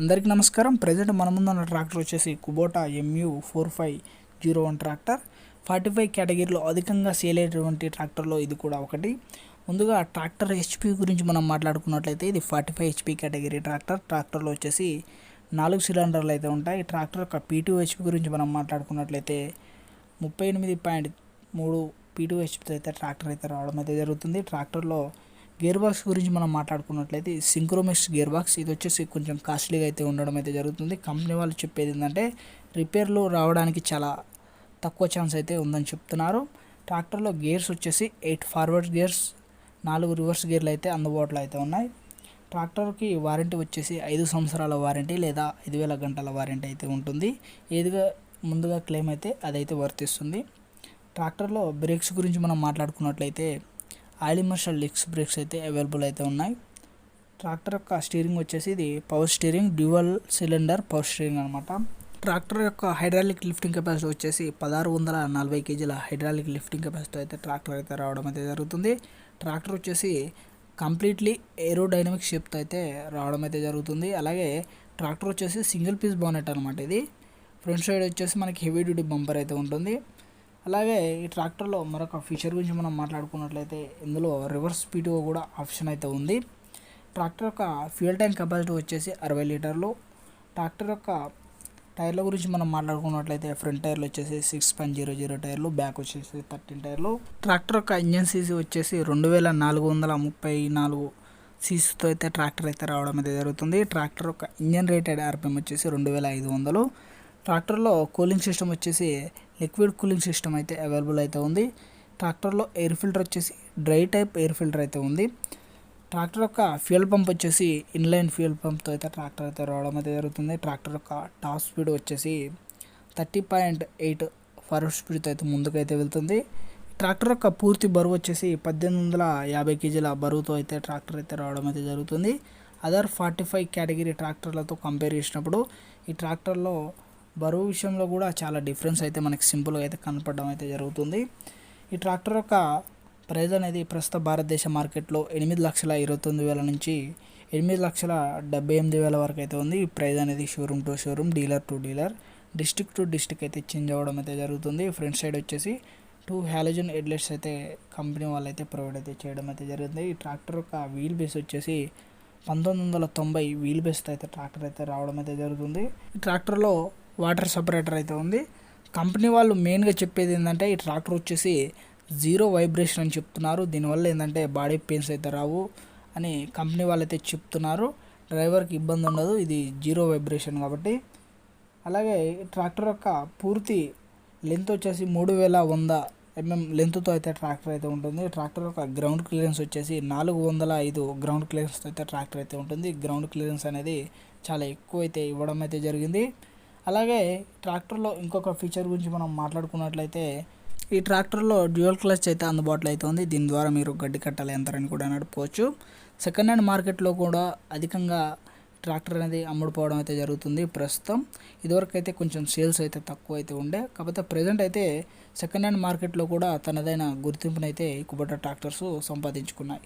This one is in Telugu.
అందరికీ నమస్కారం. ప్రజెంట్ మన ముందున్న ట్రాక్టర్ వచ్చేసి Kubota MU four five zero one tractor. Forty five కేటగిరీలో అధికంగా సేల్ అయ్యేటువంటి ట్రాక్టర్లో ఇది కూడా ఒకటి. ముందుగా ట్రాక్టర్ హెచ్పి గురించి మనం మాట్లాడుకున్నట్లయితే ఇది forty five HP category tractor. ట్రాక్టర్లో వచ్చేసి నాలుగు సిలిండర్లు అయితే ఉంటాయి. ట్రాక్టర్ యొక్క పీటూ హెచ్పి గురించి మనం మాట్లాడుకున్నట్లయితే ముప్పై ఎనిమిది పాయింట్ మూడు పీటూ హెచ్పితో అయితే ట్రాక్టర్ అయితే రావడం అయితే జరుగుతుంది. ట్రాక్టర్లో గేర్ బాక్స్ గురించి మనం మాట్లాడుకున్నట్లయితే సింక్రోమిక్స్ గేర్ బాక్స్ ఇది వచ్చేసి కొంచెం కాస్ట్లీగా అయితే ఉండడం అయితే జరుగుతుంది. కంపెనీ వాళ్ళు చెప్పేది ఏంటంటే రిపేర్లు రావడానికి చాలా తక్కువ ఛాన్స్ అయితే ఉందని చెప్తున్నారు. ట్రాక్టర్లో గేర్స్ వచ్చేసి ఎయిట్ ఫార్వర్డ్ గేర్స్ నాలుగు రివర్స్ గేర్లు అయితే అందుబాటులో అయితే ఉన్నాయి. ట్రాక్టర్కి వారంటీ వచ్చేసి ఐదు సంవత్సరాల వారంటీ లేదా ఐదు వేల గంటల వారంటీ అయితే ఉంటుంది. ఏదిగా ముందుగా క్లెయిమ్ అయితే అదైతే వర్తిస్తుంది. ట్రాక్టర్లో బ్రేక్స్ గురించి మనం మాట్లాడుకున్నట్లయితే ఆయిల్ మర్షల్ డిస్క్ బ్రేక్స్ అయితే అవైలబుల్ అయితే ఉన్నాయి. ట్రాక్టర్ యొక్క స్టీరింగ్ వచ్చేసి ఇది power steering dual cylinder power steering అనమాట ట్రాక్టర్ యొక్క హైడ్రాలిక్ లిఫ్టింగ్ కెపాసిటీ వచ్చేసి పదహారు వందల నలభై కేజీల హైడ్రాలిక్ లిఫ్టింగ్ కెపాసిటీ అయితే ట్రాక్టర్ అయితే రావడం అయితే జరుగుతుంది. ట్రాక్టర్ వచ్చేసి కంప్లీట్లీ ఏరోడైనమిక్ షేప్తో అయితే రావడం అయితే జరుగుతుంది. అలాగే ట్రాక్టర్ వచ్చేసి సింగిల్ పీస్ బానెట్ అనమాట ఇది. ఫ్రంట్ సైడ్ వచ్చేసి మనకి హెవీ డ్యూటీ బంపర్ అయితే ఉంటుంది. అలాగే ఈ ట్రాక్టర్లో మరొక ఫీచర్ గురించి మనం మాట్లాడుకున్నట్లయితే ఇందులో రివర్స్ పీటీఓ కూడా ఆప్షన్ అయితే ఉంది. ట్రాక్టర్ యొక్క ఫ్యూయల్ ట్యాంక్ కెపాసిటీ వచ్చేసి అరవై లీటర్లు. ట్రాక్టర్ యొక్క టైర్ల గురించి మనం మాట్లాడుకున్నట్లయితే ఫ్రంట్ టైర్లు వచ్చేసి సిక్స్ పాయింట్ జీరో జీరో టైర్లు బ్యాక్ వచ్చేసి థర్టీన్ టైర్లు. ట్రాక్టర్ యొక్క ఇంజన్ సీసీ వచ్చేసి రెండు వేల నాలుగు వందల ముప్పై నాలుగు సీసీతో అయితే ట్రాక్టర్ అయితే రావడం అయితే జరుగుతుంది. ట్రాక్టర్ యొక్క ఇంజన్ రేటెడ్ ఆర్పిఎం వచ్చేసి రెండు వేల ఐదు వందలు. ట్రాక్టర్లో కూలింగ్ సిస్టమ్ వచ్చేసి లిక్విడ్ కూలింగ్ సిస్టమ్ అయితే అవైలబుల్ అయితే ఉంది. ట్రాక్టర్లో ఎయిర్ ఫిల్టర్ వచ్చేసి డ్రై టైప్ ఎయిర్ ఫిల్టర్ అయితే ఉంది. ట్రాక్టర్ యొక్క ఫ్యూయల్ పంప్ వచ్చేసి ఇన్లైన్ ఫ్యూయల్ పంప్తో అయితే ట్రాక్టర్ అయితే రావడం అయితే జరుగుతుంది. ట్రాక్టర్ యొక్క టాప్ స్పీడ్ వచ్చేసి థర్టీ పాయింట్ ఎయిట్ ఫార్వర్డ్ స్పీడ్తో అయితే ముందుకైతే వెళ్తుంది. ట్రాక్టర్ యొక్క పూర్తి బరువు వచ్చేసి పద్దెనిమిది వందల యాభై కేజీల బరువుతో అయితే ట్రాక్టర్ అయితే రావడం అయితే జరుగుతుంది. అదర్ ఫార్టీ ఫైవ్ కేటగిరీ ట్రాక్టర్లతో కంపేర్ చేసినప్పుడు ఈ ట్రాక్టర్లో బరువు విషయంలో కూడా చాలా డిఫరెన్స్ అయితే మనకి సింపుల్గా అయితే కనపడడం అయితే జరుగుతుంది. ఈ ట్రాక్టర్ యొక్క ప్రైజ్ అనేది ప్రస్తుత భారతదేశ మార్కెట్లో ఎనిమిది లక్షల ఇరవై తొమ్మిది వేల నుంచి ఎనిమిది లక్షల డెబ్బై ఎనిమిది వేల వరకు అయితే ఉంది. ఈ ప్రైజ్ అనేది showroom to showroom dealer to dealer district to district అయితే చేంజ్ అవ్వడం అయితే జరుగుతుంది. ఫ్రంట్ సైడ్ వచ్చేసి టూ హ్యాలజన్ హెడ్లైట్స్ అయితే కంపెనీ వాళ్ళు అయితే ప్రొవైడ్ అయితే చేయడం అయితే జరుగుతుంది ఈ ట్రాక్టర్ యొక్క వీల్ బేస్ వచ్చేసి పంతొమ్మిది వందల తొంభై వీల్ బేస్తో అయితే ట్రాక్టర్ అయితే రావడం అయితే జరుగుతుంది. ఈ ట్రాక్టర్లో వాటర్ సపరేటర్ అయితే ఉంది. కంపెనీ వాళ్ళు మెయిన్గా చెప్పేది ఏంటంటే ఈ ట్రాక్టర్ వచ్చేసి జీరో వైబ్రేషన్ అని చెప్తున్నారు. దీనివల్ల ఏంటంటే బాడీ పెయిన్స్ అయితే రావు అని కంపెనీ వాళ్ళు అయితే చెప్తున్నారు. డ్రైవర్కి ఇబ్బంది ఉండదు. ఇది జీరో వైబ్రేషన్ కాబట్టి. అలాగే ట్రాక్టర్ యొక్క పూర్తి లెంత్ వచ్చేసి మూడు వేల వంద ఎంఎం లెంత్తో అయితే ట్రాక్టర్ అయితే ఉంటుంది. ట్రాక్టర్ యొక్క గ్రౌండ్ క్లియరెన్స్ వచ్చేసి నాలుగు వందల ఐదు గ్రౌండ్ క్లియరెన్స్తో అయితే ట్రాక్టర్ అయితే ఉంటుంది. గ్రౌండ్ క్లియరెన్స్ అనేది చాలా ఎక్కువ అయితే ఇవ్వడం అయితే జరిగింది. అలాగే ట్రాక్టర్లో ఇంకొక ఫీచర్ గురించి మనం మాట్లాడుకున్నట్లయితే ఈ ట్రాక్టర్లో డ్యూయల్ క్లచ్ అయితే అందుబాటులో అయితే ఉంది. దీని ద్వారా మీరు గడ్డి కట్టాలి యంత్రాన్ని కూడా నడుపుకోవచ్చు. సెకండ్ హ్యాండ్ మార్కెట్లో కూడా అధికంగా ట్రాక్టర్ అనేది అమ్ముడుపోవడం అయితే జరుగుతుంది ప్రస్తుతం. ఇదివరకు అయితే కొంచెం సేల్స్ అయితే తక్కువ అయితే ఉండే. కాకపోతే ప్రజెంట్ అయితే సెకండ్ హ్యాండ్ మార్కెట్లో కూడా తనదైన గుర్తింపునైతే కుబట ట్రాక్టర్స్ సంపాదించుకున్నాయి.